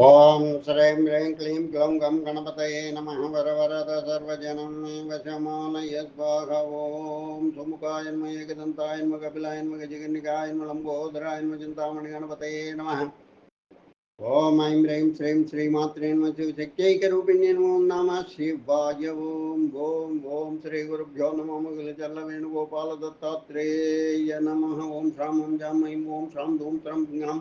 ఓం శ్రీం హ్రీం క్లీం గ్లౌం గం గణపతయే నమ వరవరద సర్వజనం మే వశమానయస్వాహ ఓం సుముఖాయన్మ ఏకదంతాయన్మ కపిలాయన్మ గజగన్నికాయన్మ లంబోదరాయన్మ చింతామణి గణపతయే నమ. ఓం ఐం హ్రీం శ్రీం శ్రీమాత్రేన్మ శక్తైకరూపిణ్య ఓం నమ శివాయ. ఓం ఓం ఓం శ్రీ గురుభ్యో నమో ముగులు చల్ల వేణుగోపాల దత్తాత్రేయ నమ. ఓం శ్రామం ఓం జాం ఐం ఓం శ్రాం ధూం శ్రం గం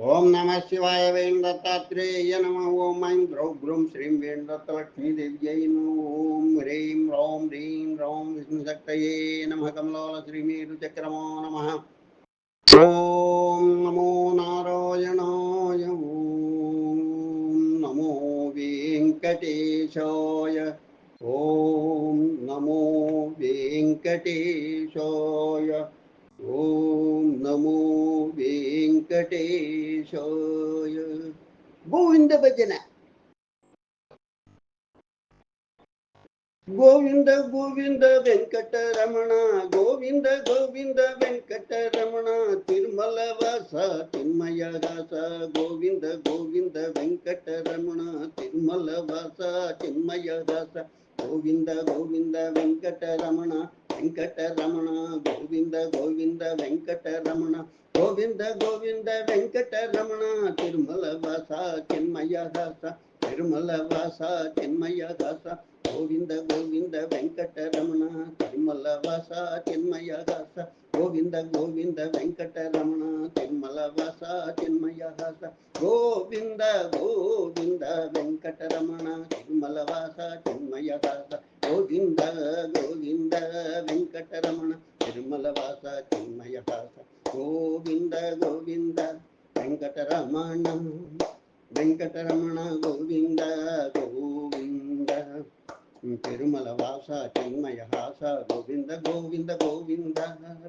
ॐ नमशिवायवेन्दतात्रेय नम ॐ द्रौ गृं श्रीं वेण वेन्दलक्ष्मीदेव्यै ॐ ह्रीं रौं ह्रीं रौं विष्णुशक्तये नमः कमलोल श्रीमेरुचक्रमो नमः। ॐ नमो नारायणाय ॐ नमो वेङ्कटेशाय ॐ नमो वेङ्कटेशाय। ॐ नमो वेङ्कटेशाय गोविन्दभजन ಗೋವಿಂದ ಗೋವಿಂದ ವೆಂಕಟರಮಣ ಗೋವಿಂದ ಗೋವಿಂದ ವೆಂಕಟರಮಣ ತಿರುಮಲವಾಸ ತಿನ್ಮಯಗಾಸ ಗೋವಿಂದ ಗೋವಿಂದ ವೆಂಕಟರಮಣ ತಿರುಮಲವಾಸ ತಿನ್ಮಯಗಾಸ ಗೋವಿಂದ ಗೋವಿಂದ ವೆಂಕಟರಮಣ வெங்கடரமணா கோவிந்த கோவிந்த வெங்கடரமணா கோவிந்த கோவிந்த வெங்கடரமணா திருமல வாசா சென்மயா தாசா திருமல வாசா சென்மயா தாசா கோவிந்த கோவிந்த வெங்கடரமணா திருமல வாசா சென்மயா தாசா கோவிந்த கோவிந்த வெங்கடரமணா திருமல வாசா சென்மயா தாசா கோவிந்த கோவிந்த வெங்கடரமணா திருமல வாசா சென்மயா தாசா గోవింద గోవింద వెంకటరమణ తిరుమల వాస చిన్మయ దాస గోవింద గోవింద వెంకటరమణ తిరుమల వాస చిన్మయ దాస గోవింద గోవింద వెంకటరమణ వెంకటరమణ గోవింద గోవింద తిరుమల వాస చిన్మయ హాస గోవింద గోవింద గోవింద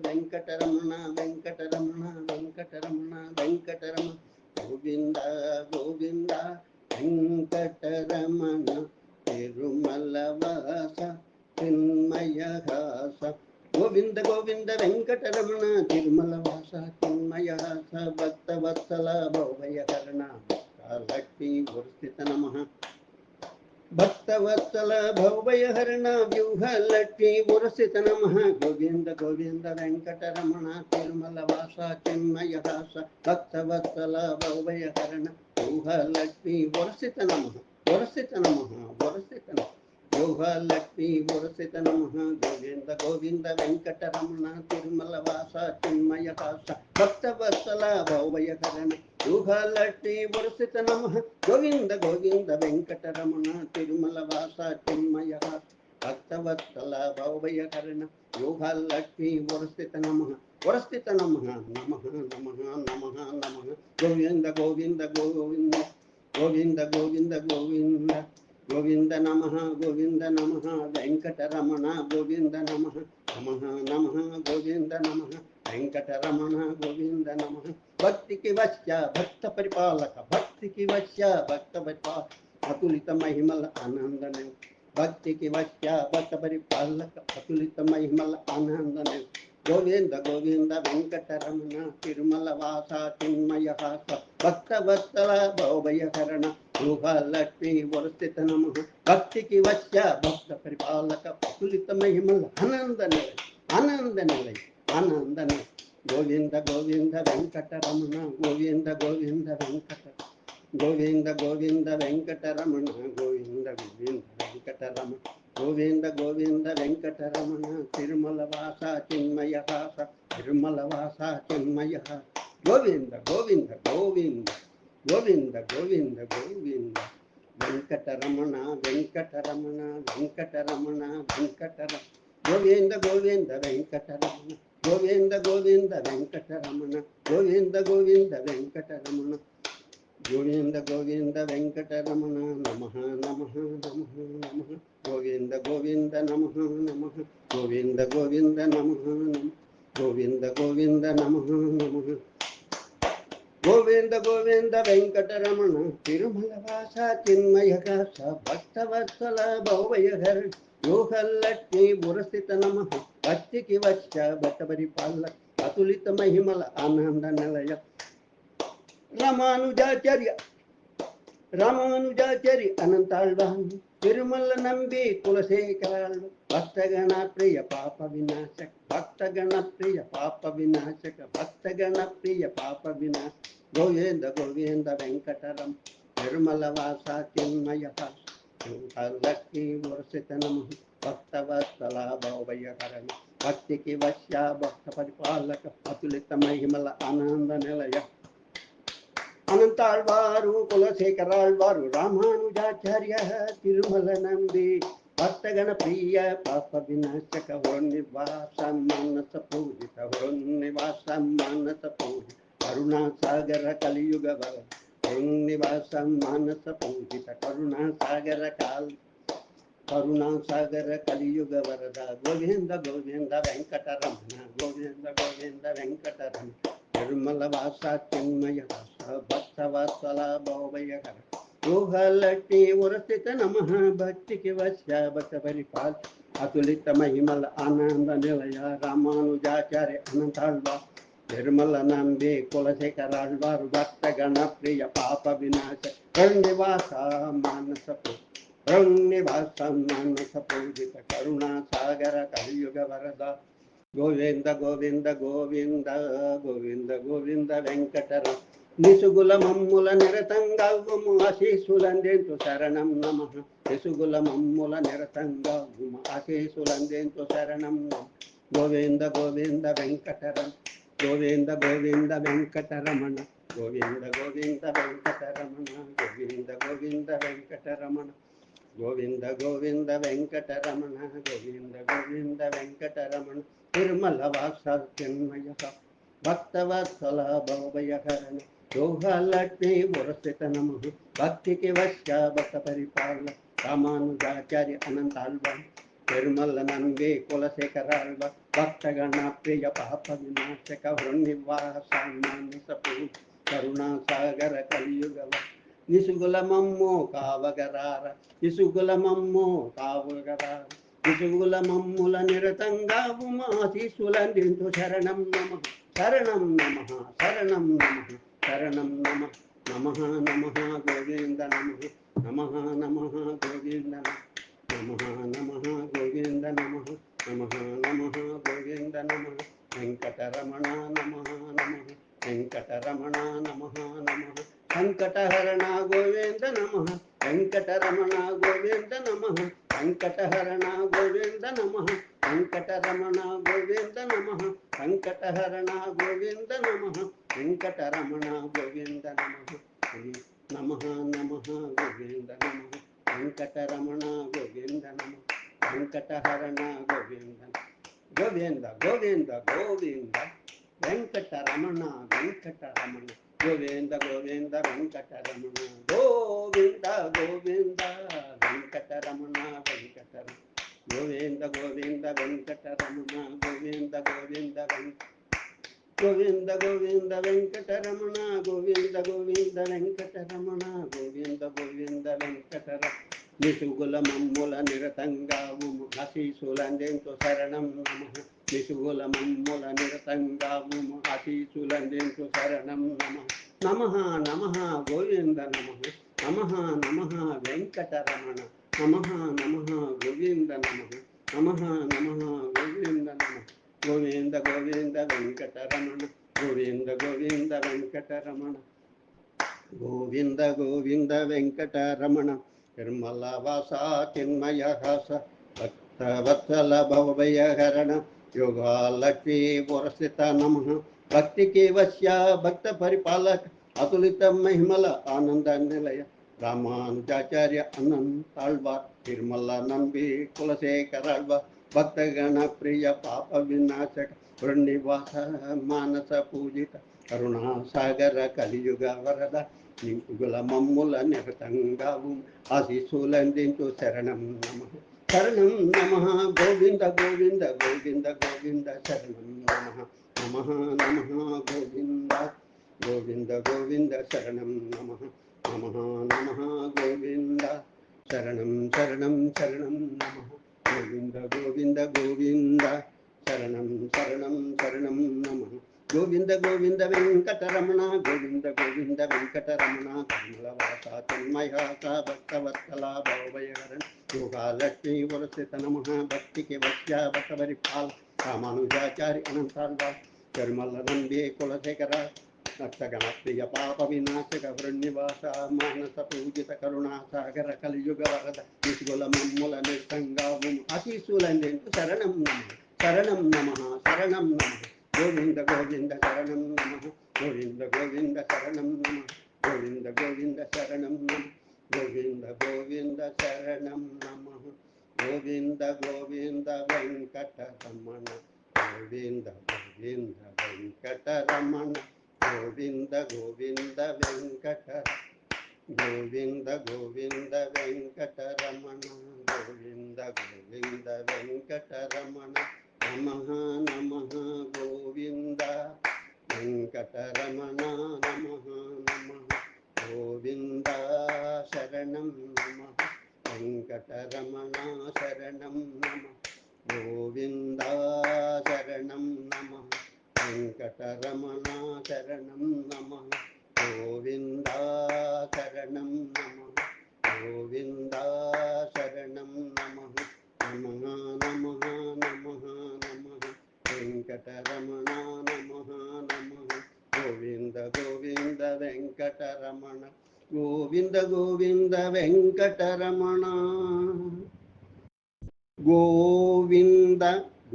వెంకటరమణ వెంకటరమణ వెంకటరమణ వెంకటరమణ గోవింద గోవింద వెంకటరమణ తిరుమలవాస తిన్మయహాస గోవింద గోవింద వెంకటరమణ తిరుమల వాస చిన్మయ హాస భక్త వత్సల భవభయకరణ లక్ష్మీ గురుస్థిత నమ భక్తవత్సల భౌభయహరణ వ్యూహ లక్ష్మీ పురసిత నమ గోవింద గోవింద వెంకటరమణ తిరుమల వాస చిన్మయహాస భక్తవత్సల భౌభయహరణ వ్యూహ లక్ష్మీ పురసిత నమ పురసిత నమ పురసిత నమ వ్యూహ నమ గోవింద గోవింద వెంకటరమణ తిరుమల వాస చిన్మయ హాస భక్తవత్సల భవభయహరణ యుగలక్ష్మీ వరసిత నమ గోవింద గోవింద వెంకటరమణ తిరుమల వాస చిన్మయ కాస భక్తవత్సల భవభయకరణ యోగలక్ష్మీ వరసిత నమ వరస్థిత నమ నమ నమ నమ నమ. గోవింద గోవింద గోవింద గోవింద గోవింద గోవింద గోవింద నమ గోవింద నమ వెంకటరమణ గోవింద నమ నమ నమ గోవింద నమ వెంకటరమణ గోవింద నమ భక్తికి వశ్య భక్త పరిపాలక భక్తికి వశ్య భక్త పరిపాలక అతులిత మహిమల ఆనందన భక్తికి వశ్య భక్త పరిపాలక అతులిత మహిమల ఆనందన గోవింద గోవింద వెంకటరమణ తిరుమల వాస చిన్మయ హాస భక్త వత్సల భవభయకరణ యుగలక్ష్మీ వరస్థిత నమ భక్తికి వశ్య భక్త పరిపాలక అతులిత మహిమల ఆనంద నిలయ ఆనంద నిలయ ఆనంద నిలయ గోవింద గోవింద వెంకటరమణ గోవింద గోవింద వెంకట గోవింద గోవింద వెంకటరమణ గోవింద గోవింద వెంకటరమణ గోవింద గోవింద వెంకటరమణ తిరుమల వాస చిన్మయ హాస తిరుమల వాస చిన్మయ. గోవింద గోవింద గోవింద గోవింద గోవింద గోవింద. వెంకటరమణ వెంకటరమణ వెంకటరమణ వెంకటరమణ గోవింద గోవింద వెంకటరమణ గోవింద గోవింద వెంకటరమణ గోవింద గోవింద వెంకటరమణ. గోవింద గోవింద వెంకటరమణ నమ నమ నమ నమ. గోవింద గోవింద నమ నమ. గోవింద గోవింద నమ నమ. గోవింద గోవింద నమ నమ. గోవింద గోవింద వెంకటరమణ తిరుమల వాస చిన్మయ కాస భక్తవత్సల భౌవయహర యోహల్లక్ష్మి పురస్థిత నమ. భక్తికి వచ్చ భట్టపరి పాల అతులిత మహిమల ఆనంద నిలయ రామానుజాచార్య రామానుజాచారి అనంతాళ్వాన్ తిరుమల నంబి కులశేఖరాళ్ళు భక్తగణ ప్రియ పాప వినాశక భక్తగణ ప్రియ పాప వినాశక భక్తగణ ప్రియ పాప వినాశ గోవింద గోవింద వెంకటరం నిర్మల వాస చిన్మయ లక్ష్మీ వర్షిత నమ భక్తవత్సల భవభయకరణ భక్తికి వశ్య భక్త పరిపాలక అతులిత మహిమల ఆనంద నిలయ ಅನಂತಾಳ್ವಾರು ಕುಲಶೇಖರಾಳ್ವಾರು ರಾಮಾನುಜಾಚಾರ್ಯ ತಿರುಮಲ ನಂಬಿ ಭಕ್ತಗಣ ಪ್ರಿಯ ಪಾಪ ವಿನಾಶಕ ಹೊರನಿವಾಸ ಮಾನಸ ಪೂಜಿತ ಹೊರನಿವಾಸ ಮಾನಸ ಪೂಜಿತ ಕರುಣಾಸಾಗರ ಕಲಿಯುಗ ಬಲ ಹೊರನಿವಾಸ ಮಾನಸ ಪೂಜಿತ ಕರುಣಾಸಾಗರ ಕಾಲ ಕರುಣಾಸಾಗರ ಕಲಿಯುಗ ವರದ ಗೋವಿಂದ ಗೋವಿಂದ ವೆಂಕಟರಮಣ ಗೋವಿಂದ ಗೋವಿಂದ ವೆಂಕಟರಮಣ ನಿರ್ಮಲ ವಾಸ ಚಿನ್ಮಯ ವಾಸ వాస చిన్మయ వాస భక్త వాత్సల భోభయకర యోగలట్టి ఉరసిత నమ భక్తికి వశ్య భక్త పరిపాల్ అతులిత మహిమల ఆనంద నిలయ రామానుజాచార్య అనంతాళ్వా నిర్మల నంబి కులశేఖరాళ్వారు భక్త గణ ప్రియ పాప వినాశ రణివాస మానస రణివాస మానస పూజిత కరుణా సాగర కలియుగ వరద గోవింద గోవింద గోవింద గోవింద గోవింద వెంకటర నిసుగుల మమ్ముల నిరతంగము ఆశీసులందేంతు శరణం నమ. నిసుగుల మమ్ముల నిరతంగము ఆశీసులందేంతు శరణం నమ. గోవింద గోవింద వెంకటరమ గోవింద గోవింద వెంకటరమణ గోవింద గోవింద వెంకటరమణ గోవింద గోవింద వెంకటరమణ గోవింద గోవింద వెంకటరమణ గోవింద గోవింద వెంకటరమణ. తిరుమల వాస చిన్మయ భక్తవత్సల భవయ యోగలక్ష్మీ పురస్థిత నమ భక్తికి వశ్య భక్త పరిపాలన రామానుజాచార్య అనంతాల్వ తిరుమల నంబి కులశేఖరాల్వ భక్తగణ ప్రియ పాప వినాశక వృణివాస మానస పూజ కరుణా సాగర కలియుగవ నిసుగుల మమ్ము కావగరార ఇసుగుల మమ్ము కావగరార ఇసుగుల మమ్ముల నిరతంగా ఉమాశీసులందించు శరణం నమ శరణం నమ శరణం నమ. शरणं नमः। नमः नमः, गोविन्द नमः। नमः नमः, गोविन्द नमः। नमः गोविन्द नमः। नमः नमः, गोविन्द नमः। वेङ्कटरमण नमः नमः। वेङ्कटरमण नमः नमः। वेङ्कटहरण गोविन्द नमः। वेङ्कटरमण गोविन्द नमः। वेङ्कटहरण गोविन्द नमः। वेङ्कटरमण गोविन्द नमः। वेङ्कटहरण गोविन्द नमः। వెంకటరమణ గోవింద నమ నమ నమ గోవింద నమ వెంకటరమణ గోవింద నమ వెంకటహరణ గోవింద గోవింద గోవింద గోవింద వెంకటరమణ వెంకటరమణ గోవింద గోవింద వెంకటరమణ గోవింద గోవింద వెంకటరమణ వెంకటరమణ గోవింద గోవింద వెంకటరమణ గోవింద గోవింద వెంక గోవింద గోవింద వెంకటరమణ గోవింద గోవింద వెంకటరమణ గోవింద గోవింద వెంకటర. నిశుగుల మమ్ముల నిరతంగావు ఆశీసులందెంతో శరణం నమ. నిశుగుల మమ్ముల నిరతంగావు ఆశీసులందెంతో శరణం నమ. నమ నమ గోవింద నమ. నమ నమ వెంకటరమణ. నమ నమ గోవింద నమ. నమ నమ గోవింద నమ. గోవింద గోవింద వెంకటరమణ గోవింద గోవింద వెంకటరమణ గోవింద గోవింద వెంకటరమణ నిర్మల వాస చిన్మయ హాస భక్తవత్సల భవభయహరణ యోగాలక్ష్మీ పురస్థిత నమ భక్తికి వశ్య భక్త పరిపాలక అతులిత మహిమల ఆనంద నిలయ రామానుజాచార్య అనంతాళ్వార్ తిరుమల నంబి కులశేఖరాళ్వార్ భక్తగణ ప్రియ పాప వినాశక వృణివాస మానస పూజిత కరుణాసాగర కలియుగ వరద నింకుల మమ్ముల నిరతంగావు ఆశీస్సులందించు శరణం నమ శరణం నమ గోవింద గోవింద గోవింద గోవింద శరణం నమ నమ నమ గోవింద గోవింద గోవింద శరణం నమ నమ నమ గోవింద శరణం శరణం శరణం నమ கோவிந்த கோவிந்த கோவிந்த. சரணம் சரணம் சரணம் நம. கோவிந்த கோவிந்த வெங்கடரமணா கோவிந்த கோவிந்த வெங்கடரமணா. கமலவாசா தன்மயாசா பக்தவத்சலா பவபயகரன். யோகாலட்சுமி உரசித நம பக்திக்கு வசியா பக்தவரிப்பால் ராமானுஜாச்சாரி அனந்தாழ்வார் பெருமல்ல நம்பியே குலசேகரா. నక్షగణప్రియ పాప వినాశక వృణ్యవాస మానస పూజిత కరుణా సాగర కలియుగ వరద నిష్గుల మమ్ముల నిర్సంగాము ఆశీస్సులందేంటు శరణం నమ శరణం నమ శరణం నమ గోవింద గోవింద శరణం నమ గోవింద గోవింద శరణం నమ గోవింద గోవింద శరణం నమ గోవింద గోవింద శరణం నమ గోవింద గోవింద వెంకట రమణ గోవింద గోవింద వెంకట రమణ గోవింద గోవింద వెంకట గోవింద గోవింద వెంకట రమణ గోవింద గోవింద వెంకట రమణ నమ నమ గోవింద వెంకట రమణ నమ నమ గోవింద శరణం నమ వెంకట రమణ శరణం నమ గోవింద శరణం నమ వెంకటరమణాకరణం నమ. గోవిందాకరణం నమ. గోవింద శరణం నమ. నమ నమ నమ నమ. వెంకటరమణ నమ నమ. గోవింద గోవింద వెంకటరమణ. గోవింద గోవింద వెంకటరమణ. గోవింద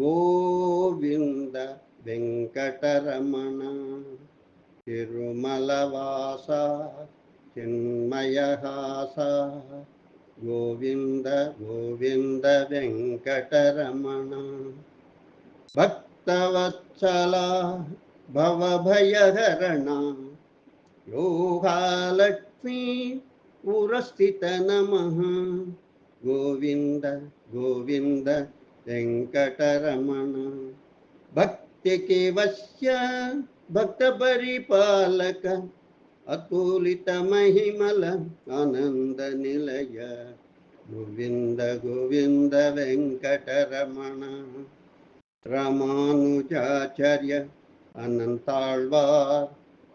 గోవింద वेङ्कटरमण तिरुमलवास चिन्मयहास गोविन्द गोविन्द वेङ्कटरमण। भक्तवत्सला भवभयहरणा गोहालक्ष्मी पुरस्थित नमः। गोविन्द गोविन्द वेङ्कटरमण। भक् వశ్య భక్త పరిపాలక అతులిత మహిమల ఆనంద నిలయ గోవింద గోవింద వెంకటరమణ రామానుజాచార్య అనంతాళ్వార్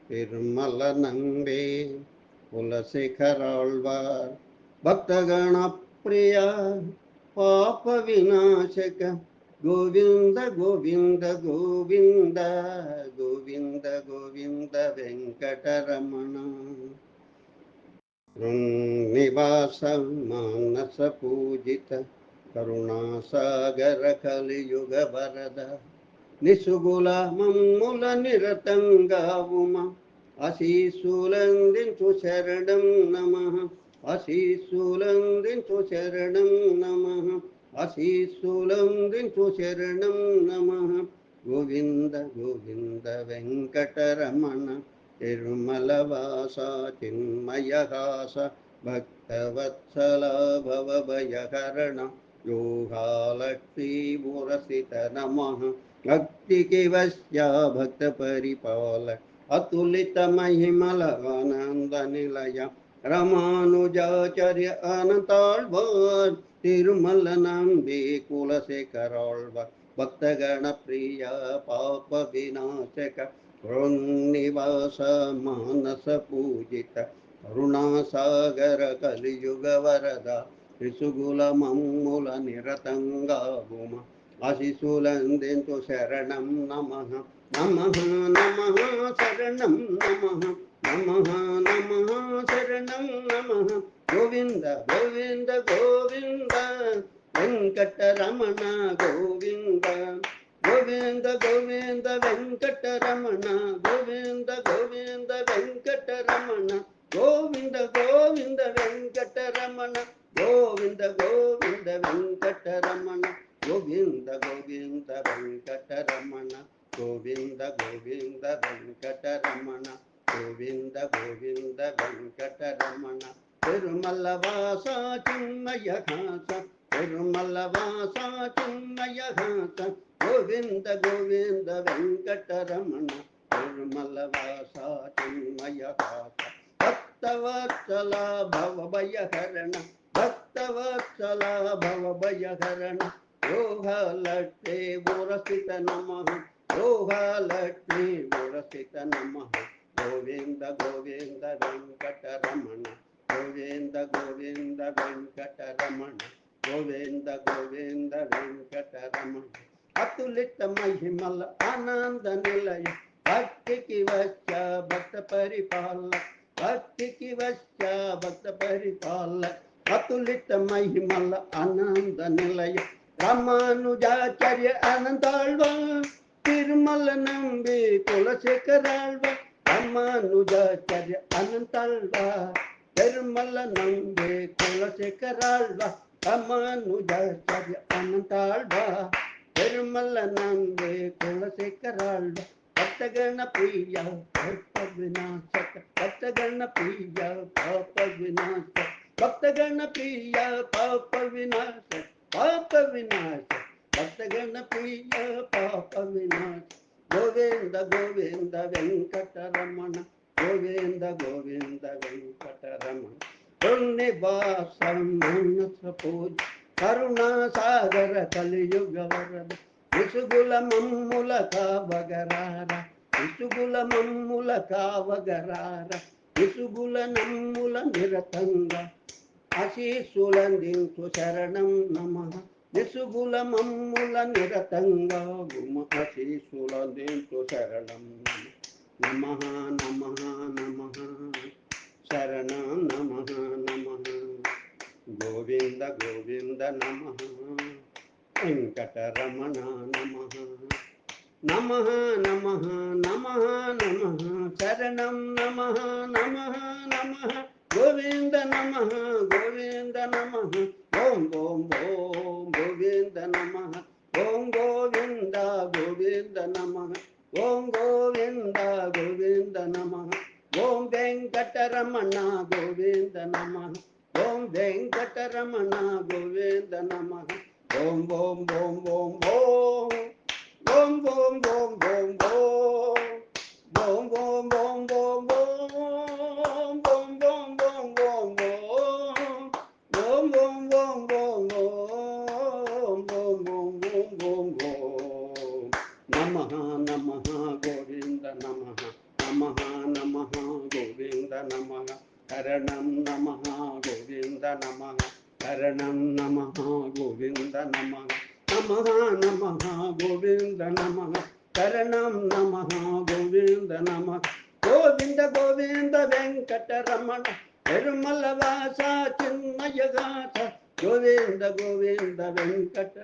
తిరుమల నంబే కులశేఖరాళ్వార్ భక్తగణ ప్రియ పాప వినాశక గోవింద గోవింద గోవింద గోవింద గోవింద వెంకటరమణ. నివాస మానస పూజిత కరుణాసాగర కలియుగ వరద. నిసుగుల మమ్ముల నిరతంగావుమ అశీసులందించు శరణం నమ. అశీసులందించు శరణం నమ. अशीस्थूलं शरणं नमः। गोविन्द गोविन्द गोविन्दवेङ्कटरमण तिरुमलवासा चिन्मयहास भक्तवत्सलभवभयकरण योगालक्ष्रसितनमः भक्तिकिवस्या भक्तपरिपाल अतुलितमहिमलानन्दनिलय భక్త పరిపాల అతులిత మహిమల ఆనంద నిలయ రామానుజాచార్య అనంతాళ్వార్ తిరుమల నంబి కులశేఖరాళ్వార్ భక్తగణ ప్రియ పాప వినాశక నివాస మానస పూజిత కరుణాసాగర కలియుగ వరద త్రిసుగుల మమ్ముల నిరతంగాగుమ ఆశిసులందెంతు శరణం నమ నమ నమ శరణం నమ నమ నమ శరణం నమ. గోవింద గోవింద గోవింద. వెంకటరమణ గోవింద. గోవింద గోవింద వెంకటరమణ. గోవింద గోవింద వెంకటరమణ. గోవింద గోవింద వెంకటరమణ. గోవింద గోవింద వెంకటరమణ. గోవింద గోవింద వెంకటరమణ. గోవింద గోవింద వెంకటరమణ. గోవింద గోవింద వెంకటరమణ తిరుమల వాస చిన్మయ హాస తిరుమల వాస చిన్మయ హాస గోవింద గోవింద వెంకటరమణ తిరుమల వాస చిన్మయ హాస భక్తవత్సల భవభయహరణ భక్తవత్సల భవభయహరణ యోగలట్టే పురస్థిత నమ యోగాలక్ష్మి విరసిత నమ గోవింద గోవింద వెంకటరమణ గోవింద గోవింద వెంకటరమణ గోవింద గోవింద వెంకటరమణ అతులిత మహిమల ఆనంద నిలయ భక్తికి వచ్చ భక్త పరిపాల భక్తికి వచ్చ భక్త పరిపాల అతులిత మహిమల ఆనంద నిలయ రామానుజాచార్య అనంతాళ్వ తిరుమల నంబి కులశేఖరాళ్వ ರಾಮಾನುಜಾಚಾರ್ಯ ಅನಂತಳ್ಳ பெருமல்ல நம்பே குலசேகராழ்வா ராமானுஜாச்சாரிய அனந்தாழ்வா பெருமல்ல நம்பே குலசேகராழ்வா பத்தகண பிரியா பத்த விநாசக பத்தகண பிரியா பாப விநாசக பத்தகண பிரியா பாப விநாசக பாப விநாசக பத்தகண பிரியா பாப விநாசக గోవింద గోవింద వెంకటరమణ గోవింద గోవింద వెంకటరమణ. పుణ్యవాస మనస పూజ కరుణా సాగర కలియుగ వరద విసుగుల మమ్ముల కావగరార విసుగుల మమ్ముల కావగరార. విసుగుల నమ్ముల నిరతంగా ఆశీస్సులందించు శరణం నమ. విసుగుల మమ్ముల నిరతంగా గుమ ఆశీస్సులందించు శరణం. నమ నమ నమ. శరణం నమ నమ. గోవింద గోవింద నమ. వెంకటరమణ నమ. నమ నమ నమ నమ. శరణం నమ నమ నమ. Govinda Namaha, Govinda Namaha, Om Om Om, Govinda Namaha, Om Govinda, Govinda Namaha, Om Govinda, Govinda Namaha, Om Venkataramana, Govinda Namaha, Om Venkataramana, Govinda Namaha, Om Om Om Om Om, Om. Om Om Om.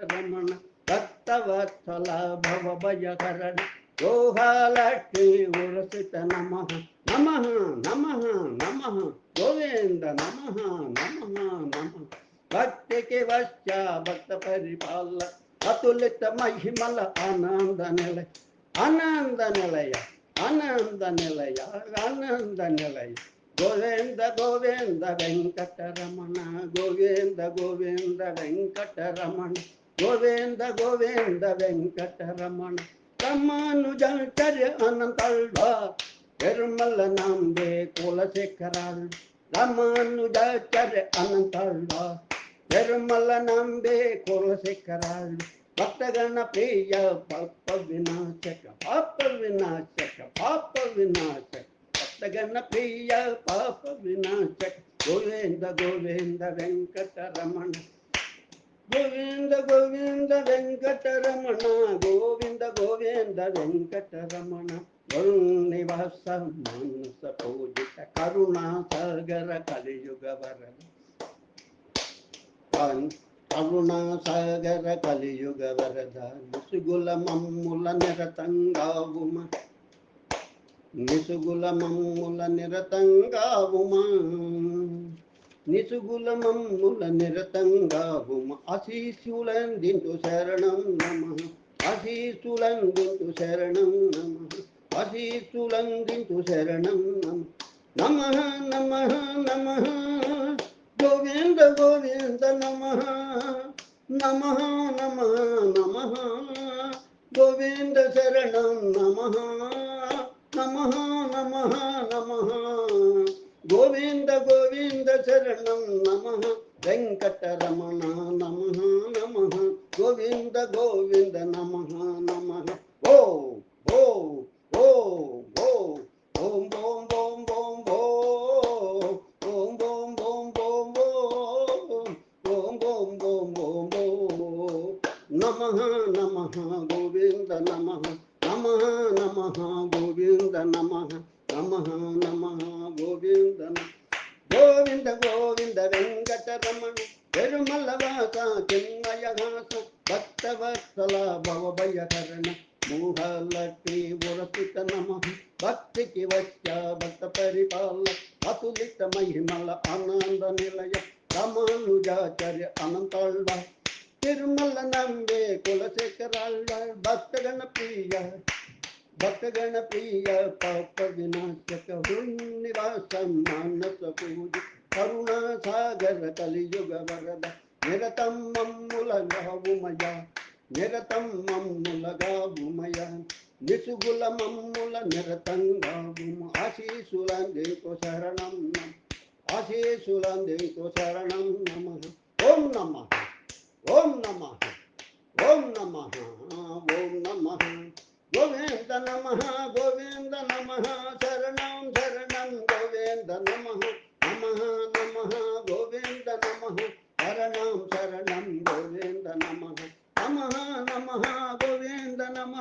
रमण। भक्तवत्सल भवभयकरण योगालक्ष्मी उरसित नमः। नमः नमः नमः। गोविन्द, नमः नमः भक्ति के वश्या भक्त परिपाल अतुलित महिमल आनंद निलय आनंद निलय आनंद निलय आनंद निलय गोविंद गोविंद वेंकटरमण गोविंद गोविंद वेंकटरमण ಗೋವಿಂದ ಗೋವಿಂದ ವೆಂಕಟರಮಣ ರಾಮಾನುಜಾಚಾರ್ಯ ಅನಂತಾಳ್ವ பெருமல்ல நாம்பே குலசேகரால் ராமானுஜாச்சாரிய அனந்தாழ்வா பெருமல்ல நாம்பே குலசேகரால் பக்தகண பிரிய பாப்ப விநாசக பாப்ப விநாசக பாப்ப விநாசக. பக்தகண பிரிய பாப்ப விநாசக. கோவிந்த கோவிந்த வெங்கடரமண గోవింద గోవింద వెంకటరమణ గోవింద గోవింద వెంకటరమణ. నివాస మానస పూజిత కరుణా సాగర కలియుగ వరద కరుణా సాగర కలియుగ వరద ముసుగుల మమ్ముల నిరతంగావుమ. నిసుగుల మమ్ముల నిరతంగావుమా. నిసుగుల మమ్ముల నిరతంగావుమ ఆశీసులందింటు శరణం నమ. ఆశీసులందింటు శరణం నమ. ఆశీసులందింటు శరణం నమ. నమ నమ నమ. గోవింద గోవింద నమ. నమ నమ నమ. గోవింద శరణం నమ. నమ నమ నమ. గోవింద గోవింద చరణం నమ. వెంకటరమణ నమ నమ. గోవింద గోవింద నమ నమ. ఓ ఓ ఓ ఓ. ఓం ఓం ఓం ఓం ఓం. నమ నమ. గోవింద నమ. నమ నమ. గోవింద నమ. நம நம கோவிந்தன. கோவிந்த கோவிந்த வெங்கடரமண பெருமல்லவாசா திம்மயகாச பக்தவத்சலா பவபயகரண மூகலக்ஷ்மி உரசித நம பக்திக்கு வச்ச பக்த பரிபால அதுலித்த மகிமல ஆனந்த நிலைய ராமானுஜாச்சாரிய அனந்தாழ்வார். திருமல்ல நம்பே குலசேகராழ்வார். பக்தகண பிரியார். భక్తగణ ప్రియ పాప వినాశక హృన్నివాస మానస పూజ కరుణా సాగర కలియుగ వరద నిరతం మమ్ములగావుమయ నిరతం మమ్ములగావుమయ నిసుగుల మమ్ముల నిరతం నిరతంగావుమ ఆశీసులందేకో శరణం నమ ఆశీసులందేకో శరణం నమ. ఓం నమ ఓం నమ ఓం నమ ఓం నమ. గోవింద నమ గోవింద నమ శరణం శరణం గోవింద నమ నమ నమ గోవింద నమ శరణం శరణం గోవింద నమ నమ నమ గోవింద నమ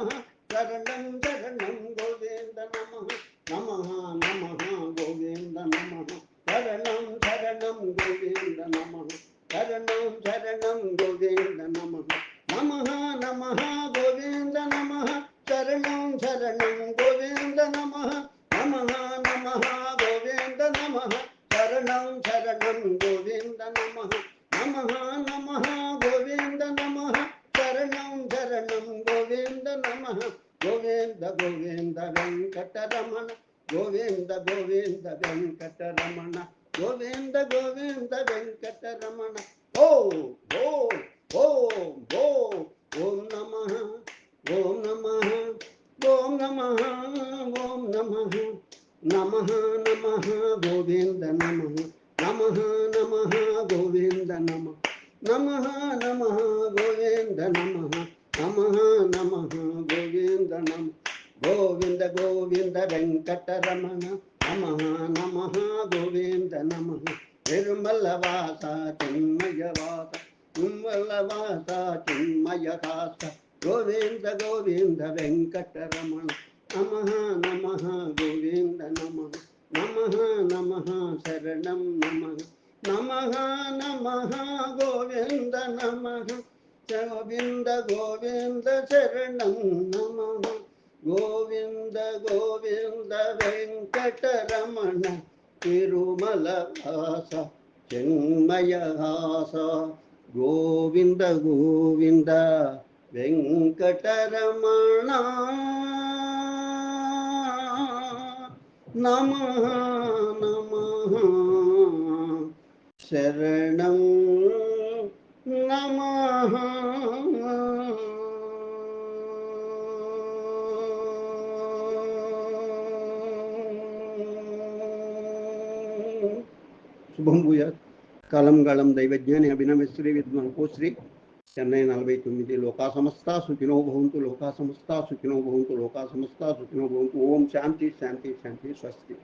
శరణం శరణం గోవింద నమ నమ నమ గోవింద నమ శరణం శరణం గోవింద నమ శరణం శరణం గోవింద నమ నమ నమ ശരണം நம கோவிந்த நம கோவிந்த கோவிந்த வெங்கடரமண நம நம கோவிந்த நம திருமல்லவாசா திண்மயவாச தும்மல்லவாசா திண்மயதாச கோவிந்த கோவிந்த வெங்கடரமண நம நம கோவிந்த நம நம நம சரணம் நம நம நம கோவிந்த நம గోవింద గోవింద శరణం నమ. గోవింద గోవింద వెంకటరమణ తిరుమల వాస చిన్మయహాస గోవింద గోవింద వెంకటరమణ నమ నమ. శరణం నమ శుభం భూయాత్ కాలం గాళం దైవజ్ఞాని అభినవశ్రీ విద్వాన్ కోశ్రీ చెన్నై నలభై తొమ్మిది లోకా సమస్త సుఖినో భవంతు లోకా సమస్త సుఖినో భవంతు లోకా సమస్త సుఖినో భవంతు ఓం శాంతి శాంతి శాంతి స్వస్తి